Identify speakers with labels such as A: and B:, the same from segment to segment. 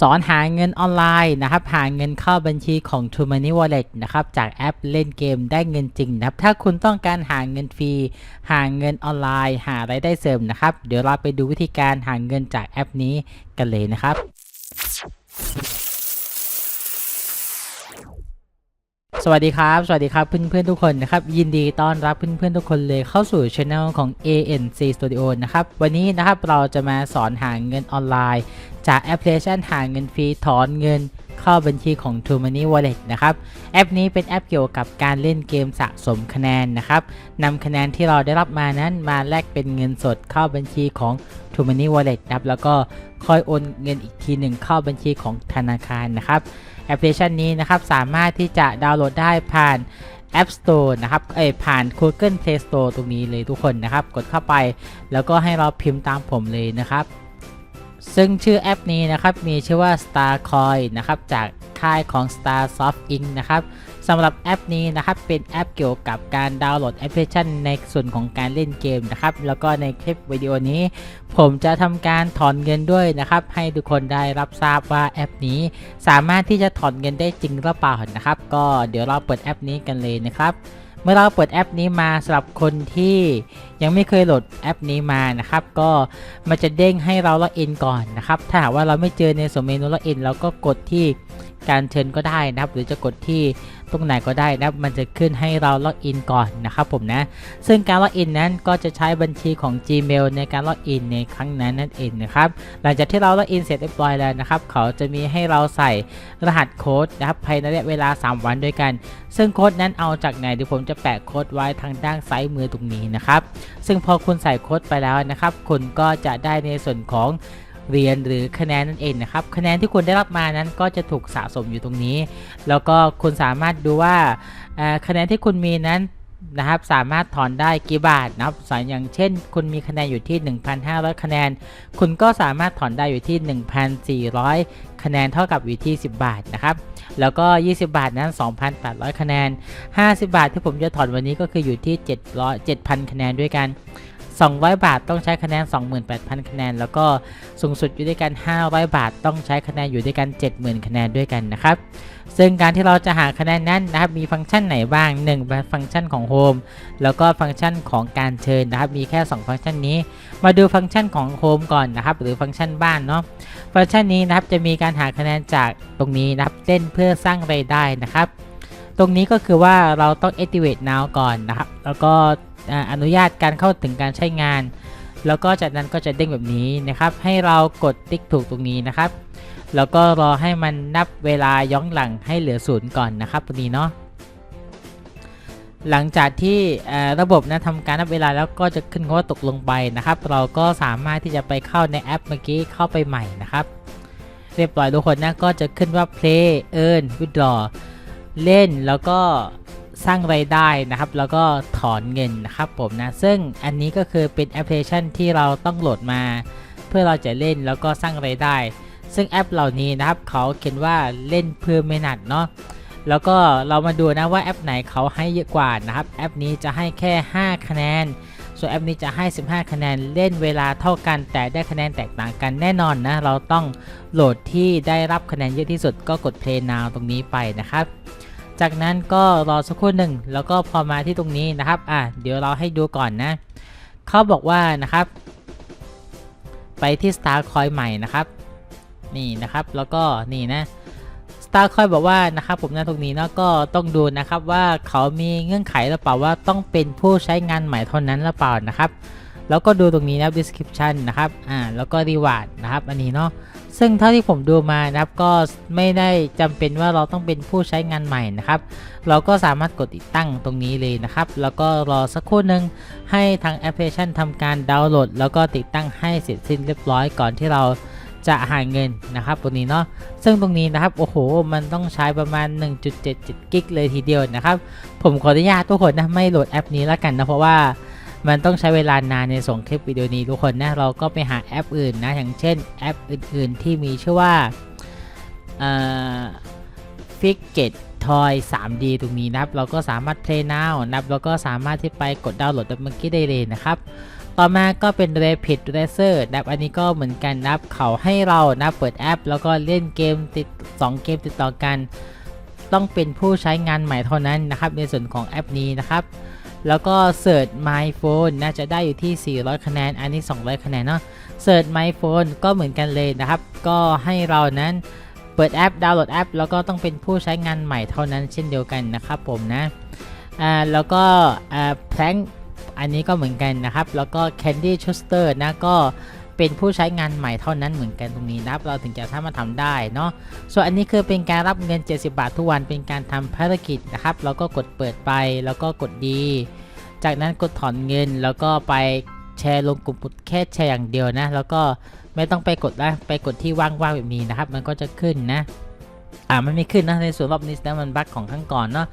A: สอนหาเงินออนไลน์นะครับ หาเงินเข้าบัญชีของ True Money Wallet นะครับ จากแอปเล่นเกมได้เงินจริงนะครับ ถ้าคุณต้องการหาเงินฟรี หาเงินออนไลน์ หารายได้เสริมนะครับ เดี๋ยวเราไปดูวิธีการหาเงินจากแอปนี้กันเลยนะครับ สวัสดีครับ สวัสดีครับเพื่อนๆทุกคนนะครับ ยินดีต้อนรับเพื่อนๆทุกคนเลยเข้าสู่ช anel ของ ANC Studio นะครับ วันนี้นะครับเราจะมาสอนหาเงินออนไลน์ จากแอปพลิเคชันหาเงินฟรีถอนเงินเข้าบัญชีของ True Money Wallet นะครับ แอปนี้เป็นแอปเกี่ยวกับการเล่นเกมสะสมคะแนนนะครับนำคะแนนที่เราได้รับมานั้นมาแลกเป็นเงินสดเข้าบัญชีของ True Money Wallet นะครับแล้วก็ค่อยโอนเงินอีกทีหนึ่งเข้าบัญชีของธนาคารนะครับ แอปพลิเคชันนี้นะครับสามารถที่จะดาวน์โหลดได้ผ่าน App Store นะครับเอ้ผ่าน Google Play Store ตรงนี้เลยทุกคนนะครับ กดเข้าไป แล้วก็ให้เราพิมพ์ตามผมเลยนะครับ ซึ่งชื่อแอปนี้นะครับมีชื่อว่า Starcoin นะครับจาก ค่ายของ Starsoft Inc นะครับสำหรับแอปนี้นะครับเป็นแอปเกี่ยวกับการดาวน์โหลดแอปพลิเคชันในส่วนของการเล่นเกมนะครับแล้วก็ในคลิปวิดีโอนี้ ผมจะทำการถอนเงินด้วยนะครับ ให้ทุกคนได้รับทราบว่าแอปนี้ สามารถที่จะถอนเงินได้จริงหรือเปล่านะครับ ก็เดี๋ยวเราเปิดแอปนี้กันเลยนะครับ เมื่อเราเปิดแอปนี้มาสำหรับคนที่ ยังไม่เคยโหลดแอปนี้มานะครับ ก็มันจะเด้งให้เราล็อกอินก่อนนะครับ ถ้าหากว่าเราไม่เจอในส่วนเมนูล็อกอินเราก็กดที่การเชิญก็ได้นะครับ หรือจะกดที่ตรงไหนก็ได้นะมันจะขึ้นให้เราล็อกอินก่อนนะครับผมนะ ซึ่งการล็อกอินนั้นก็จะใช้บัญชีของ Gmail ในการล็อกอินในครั้งนั้นนั่นเองนะครับ หลังจากที่เราล็อกอินเสร็จเรียบร้อยแล้วนะครับ เขาจะมีให้เราใส่รหัสโค้ดนะครับภายในระยะเวลา 3 วันด้วยกัน ซึ่งโค้ดนั้นเอาจากไหนเดี๋ยวผมจะแปะโค้ดไว้ทางด้านซ้ายมือตรงนี้นะครับซึ่งพอคุณใส่โค้ดไปแล้วนะครับ คุณก็จะได้ในส่วนของเหรียญหรือคะแนนนั่นเองนะครับ คะแนนที่คุณได้รับมานั้นก็จะถูกสะสมอยู่ตรงนี้ แล้วก็คุณสามารถดูว่าคะแนนที่คุณมีนั้น นะครับสามารถถอนได้กี่บาทนะครับสอนอย่างเช่น คุณมีคะแนนอยู่ที่ 1,500 คะแนน คุณก็สามารถถอนได้อยู่ที่ 1,400 คะแนนเท่ากับอยู่ที่ 10 บาทนะครับแล้วก็ 20 บาทนั้น 2,800 คะแนน 50 บาทที่ผมจะถอนวันนี้ก็คืออยู่ที่ 700 7,000 คะแนนด้วยกัน 200 บาทต้องใช้คะแนน 28,000 คะแนน แล้วก็สูงสุดอยู่ด้วยกัน 500 บาท ต้องใช้คะแนนอยู่ด้วยกัน 70,000 คะแนนด้วยกันนะครับ ซึ่งการที่เราจะหาคะแนนนั้นนะครับ มีฟังก์ชันไหนบ้าง 1 เป็นฟังก์ชันของ Home แล้วก็ฟังก์ชันของการเชิญนะครับ มีแค่ 2 ฟังก์ชันนี้ มาดูฟังก์ชันของ Home ก่อนนะครับ หรือฟังก์ชันบ้านเนาะ ฟังก์ชันนี้นะครับ จะมีการหาคะแนนจากตรงนี้นะครับ เล่นเพื่อสร้างรายได้นะครับตรงนี้ก็คือว่าเราต้อง activate now ก่อนนะครับ แล้วก็ อนุญาตการเข้าถึงการใช้งาน แล้วก็จากนั้นก็จะเด้งแบบนี้นะครับ ให้เรากดติ๊กถูกตรงนี้นะครับ แล้วก็รอให้มันนับเวลาย้อนหลังให้เหลือศูนย์ก่อนนะครับตรงนี้เนาะหลังจากที่ระบบนะทำการนับเวลาแล้วก็จะขึ้นคำว่าตกลงไปนะครับ เราก็สามารถที่จะไปเข้าในแอปเมื่อกี้เข้าไปใหม่นะครับ เรียบร้อยทุกคนนะก็จะขึ้นว่า play earn withdraw เล่นแล้วก็ สร้างรายได้นะครับ แล้วก็ถอนเงินนะครับผมนะ ซึ่งอันนี้ก็คือเป็นแอปพลิเคชันที่เราต้องโหลดมา เพื่อเราจะเล่นแล้วก็สร้างรายได้ ซึ่งแอปเหล่านี้นะครับเขาเขียนว่าเล่นเพื่อไม่หนัดเนาะแล้วก็เรามาดูนะว่าแอปไหนเขาให้เยอะกว่านะครับ แอปนี้จะให้แค่ 5 คะแนน ส่วนแอปนี้จะให้ 15 คะแนน เล่นเวลาเท่ากัน แต่ได้คะแนนแตกต่างกันแน่นอนนะ เราต้องโหลดที่ได้รับคะแนนเยอะที่สุดก็กด play now ตรงนี้ไปนะครับ จากนั้นก็รอสักครู่หนึ่งแล้วก็พอมาที่ตรงนี้นะครับอะเดี๋ยวเราให้ดูก่อนนะเขาบอกว่านะครับ ไปที่ Star Coin ใหม่นะครับ นี่นะครับแล้วก็นี่นะ Star Coin บอกว่านะครับผมนะตรงนี้เนาะก็ต้องดูนะครับว่าเขามีเงื่อนไขหรือเปล่าว่าต้องเป็นผู้ใช้งานใหม่เท่านั้นหรือเปล่านะครับ แล้วก็ดูตรงนี้นะ description นะครับอ่าแล้วก็ reward นะครับอันนี้เนาะ ซึ่งเท่าที่ผมดูมานะครับก็ไม่ได้จำเป็นว่าเราต้องเป็นผู้ใช้งานใหม่นะครับ เราก็สามารถกดติดตั้งตรงนี้เลยนะครับ แล้วก็รอสักครู่หนึ่งให้ทางแอปพลิเคชันทำการดาวน์โหลด แล้วก็ติดตั้งให้เสร็จสิ้นเรียบร้อยก่อนที่เราจะหาเงินนะครับตรงนี้เนาะซึ่งตรงนี้นะครับโอ้โหมันต้องใช้ประมาณ 1.77กิกเลยทีเดียวนะครับ ผมขออนุญาตทุกคนนะไม่โหลดแอปนี้แล้วกันนะเพราะว่า มันต้องใช้เวลานานในส่งคลิปวิดีโอนี้ทุกคนนะเราก็ไปหาแอปอื่นนะอย่างเช่นแอปอื่นๆที่มีชื่อว่าฟิกเกตทอย 3D ตรงนี้นะครับ เราก็สามารถ Play Now นะครับแล้วก็สามารถที่ไปกดดาวน์โหลดแบบเมื่อกี้ได้เลยนะครับ ต่อมาก็เป็น Rapid Racer นะครับอันนี้ก็เหมือนกันนะครับเขาให้เรานะเปิดแอป แล้วก็เล่นเกมติด 2 เกมติดต่อกัน ต้องเป็นผู้ใช้งานใหม่เท่านั้นนะครับ ในส่วนของแอปนี้นะครับ แล้วก็เสิร์ช My Phone น่าจะได้อยู่ที่ 400 คะแนน อันนี้ 200 คะแนนเนาะเสิร์ช My Phone ก็เหมือนกันเลยนะครับ ก็ให้เรานั้นเปิดแอปดาวน์โหลดแอป แล้วก็ต้องเป็นผู้ใช้งานใหม่เท่านั้นเช่นเดียวกันนะครับผมนะอ่าแล้วก็อ่าแพลงอันนี้ก็เหมือนกันนะครับ แล้วก็ Candy Schuster นะก็ เป็นผู้ใช้งานใหม่เท่านั้นเหมือนกันตรงนี้นะครับ เราถึงจะสามารถทำได้เนาะ ส่วนอันนี้คือเป็นการรับเงิน 70 บาททุกวันเป็นการทำภารกิจนะครับ เราก็กดเปิดไปแล้วก็กดดี จากนั้นกดถอนเงินแล้วก็ไปแชร์ลงกลุ่มแค่แชร์อย่างเดียวนะ แล้วก็ไม่ต้องไปกดนะไปกดที่ว่างๆแบบนี้นะครับ มันก็จะขึ้นนะ อ่ามันไม่ขึ้นนะในส่วนรอบนี้นะมันบั๊กของข้างก่อนเนาะ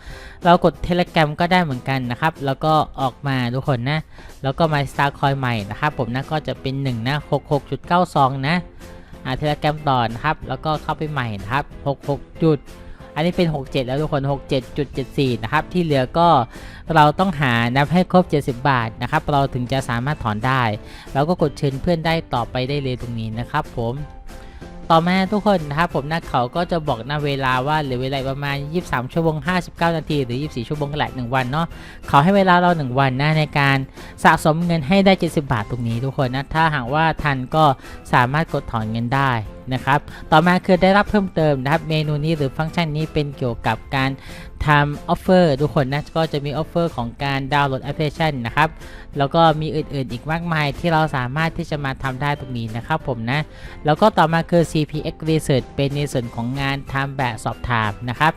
A: เรากดเทเล gram ก็ได้เหมือนกันนะครับ แล้วก็ออกมาทุกคนนะ แล้วก็มา Star Coin ใหม่นะครับผมนะก็จะเป็น1นะ66.92 นะอ่าเทเล gram ต่อนะครับ แล้วก็เข้าไปใหม่นะครับ 66จุดอันนี้เป็น 67 แล้วทุกคน 67.74 นะครับ ที่เหลือก็เราต้องหานับให้ครบ 70 บาทนะครับ เราถึงจะสามารถถอนได้ แล้วก็กดเชิญเพื่อนได้ต่อไปได้เลยตรงนี้นะครับผม ต่อมาทุกคนนะครับผมนะเขาก็จะบอกนาเวลาว่าเหลือเวลาประมาณ 23 ชั่วโมง 59 นาที หรือ 24 ชั่วโมงก็แหละ1วันเนาะเขาให้เวลาเรา 1 วันนะในการสะสมเงินให้ได้ 70 บาทตรงนี้ทุกคนนะถ้าหากว่าทันก็สามารถกดถอนเงินได้ นะครับ ต่อมาคือได้รับเพิ่มเติมนะครับ เมนูนี้หรือฟังก์ชันนี้เป็นเกี่ยวกับการทำออฟเฟอร์ทุกคนนะก็จะมีออฟเฟอร์ของการดาวน์โหลดแอปพลิเคชันนะครับ แล้วก็มีอื่นๆอีกมากมายที่เราสามารถที่จะมาทำได้ตรงนี้นะครับผมนะ แล้วก็ต่อมาคือ CPX Research เป็นในส่วนของงานทำแบบสอบถามนะครับ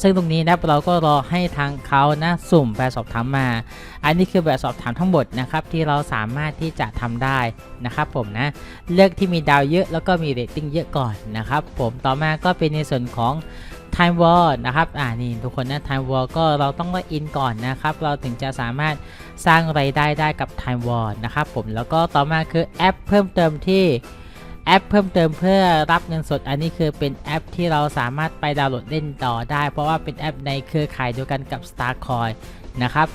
A: ซึ่งตรงนี้นะเราก็รอให้ทางเขานะสุ่มแบบสอบถามมา อันนี้คือแบบสอบถามทั้งหมดนะครับที่เราสามารถที่จะทำได้นะครับผมนะเลือกที่มีดาวเยอะแล้วก็มีเรตติ้งเยอะก่อนนะครับผมต่อมาก็เป็นในส่วนของ Time Wall นะครับ อ่า นี่ทุกคนนะ Time Wall ก็เราต้องล็อกอินก่อนนะครับ เราถึงจะสามารถสร้างไรายได้ได้กับ Time Wall นะครับผม แล้วก็ต่อมาคือแอปเพิ่มเติมที่ แอปเพิ่มเติมเพื่อรับเงินสดอันนี้คือเป็นแอปที่เราสามารถไปดาวน์โหลดเล่นต่อได้ เพราะว่าเป็นแอปในเครือข่ายเดียวกันกับ Starcoin นะครับ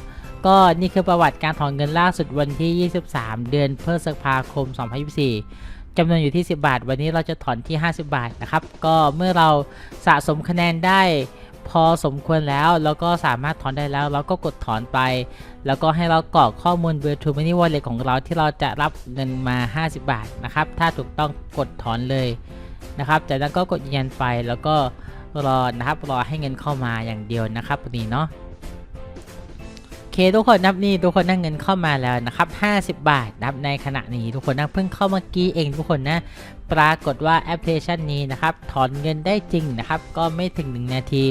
A: ก็นี่คือประวัติการถอนเงินล่าสุดวันที่ 23 เดือนพฤษภาคม 2024จำนวนอยู่ที่ 10 บาท วันนี้เราจะถอนที่ 50 บาทนะครับ ก็เมื่อเราสะสมคะแนนได้ พอสมควรแล้วแล้วก็สามารถถอนได้แล้ว เราก็กดถอนไป แล้วก็ให้เรากรอกข้อมูล Virtual Money Wallet ของเราที่เราจะรับเงินมา 50 บาทนะครับ ถ้าถูกต้องกดถอนเลยนะครับจากนั้นก็กดยืนยันไปแล้วก็รอนะครับรอให้เงินเข้ามาอย่างเดียวนะครับตรงนี้เนาะ เคทุกคนนับนี่ทุกคนนั่งเงินเข้ามาแล้วนะครับ 50 บาทนับในขณะนี้ทุกคนนะเพิ่งเข้าเมื่อกี้เองทุกคนนะ ปรากฏว่าแอปพลิเคชันนี้นะครับถอนเงินได้จริงนะครับ ก็ไม่ถึง 1 นาที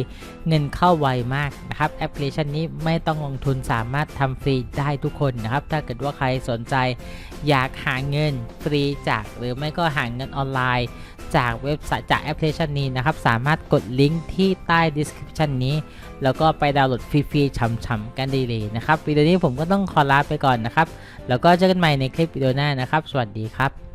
A: เงินเข้าไวมากนะครับแอปพลิเคชันนี้ไม่ต้องลงทุนสามารถทำฟรีได้ทุกคนนะครับ ถ้าเกิดว่าใครสนใจอยากหาเงินฟรีจากหรือไม่ก็หาเงินออนไลน์ จากเว็บไซต์จากแอปพลิเคชันนี้นะครับ สามารถกดลิงก์ที่ใต้ description นี้ แล้วก็ไปดาวน์โหลดฟรีๆช่ำๆกันดีเลยนะครับวิดีโอนี้ผมก็ต้องขอลาไปก่อนนะครับ แล้วก็เจอกันใหม่ในคลิปวิดีโอหน้านะครับ สวัสดีครับ